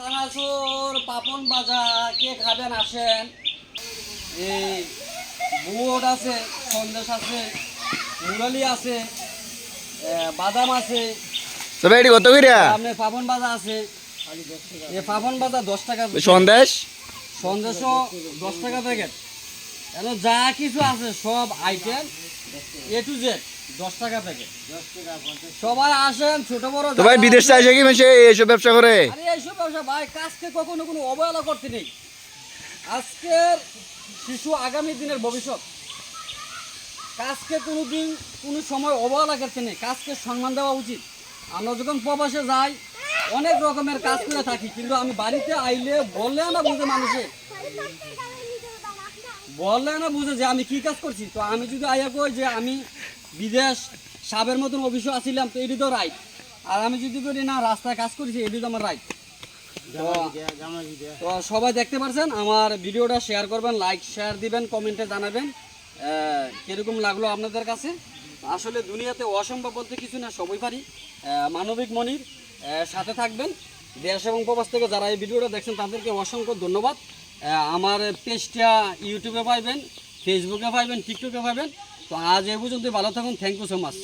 চানাচুর পাপন ভাজা কে খাবেন আসেন। এই বুট আছে সন্দেশ আছে মুরালি আছে বাদাম আছে। তবে এটি কত কইরা আপনার পাপন ভাজা আছে। এই পাপন ভাজা দশ টাকা সন্দেশ? সন্দেশও দশ টাকা প্যাকেট এখন যা কিছু আছে সব আইটেম এ টু জেড দশ টাকা প্যাকেট। সবাই আসেন ছোট বড় তো ভাই বিদেশ আসে কি মানুষ? এইসব ব্যবসা করে? আরে এইসব ব্যবসা ভাই কাজকে কখনো কোনো অবহেলা করতে নেই। আজকের শিশু আগামী দিনের ভবিষ্যৎ। কাজকে কোনো দিন কোনো সময় অবহেলা করতে নেই। কাজকে সম্মান দেওয়া উচিত। আমরা যখন প্রবাসে যাই অনেক রকমের কাজ করে থাকি কিন্তু আমি বাড়িতে আইলে বললে না বুঝে মানুষে। বললে না বুঝে যে আমি কি কাজ করছি। তো আমি যদি আইয়া কই যে আমি বিদেশ সাবের মতন অফিসে আসছিলাম তো এটি তো রাইট আর আমি যদি বলি, না, রাস্তায় কাজ করেছি এটি তো আমার রাইট তো সবাই দেখতে পারছেন, আমার ভিডিওটা শেয়ার করবেন লাইক শেয়ার দিবেন কমেন্টে জানাবেন কীরকম লাগল আপনাদের কাছে? আসলে দুনিয়াতে অসম্ভব বলতে কিছু না, সবই পারি। মানবিক মনির সাথে থাকবেন। দেশ এবং প্রবাস থেকে যারা এই ভিডিওটা দেখছেন, তাদেরকে অসংখ্য ধন্যবাদ। আমার পেজটা ইউটিউবে পাইবেন ফেসবুকে পাইবেন টিকটকে পাইবেন। তো আজ এ পর্যন্ত ভালো থাকুন থ্যাংক ইউ সো মাচ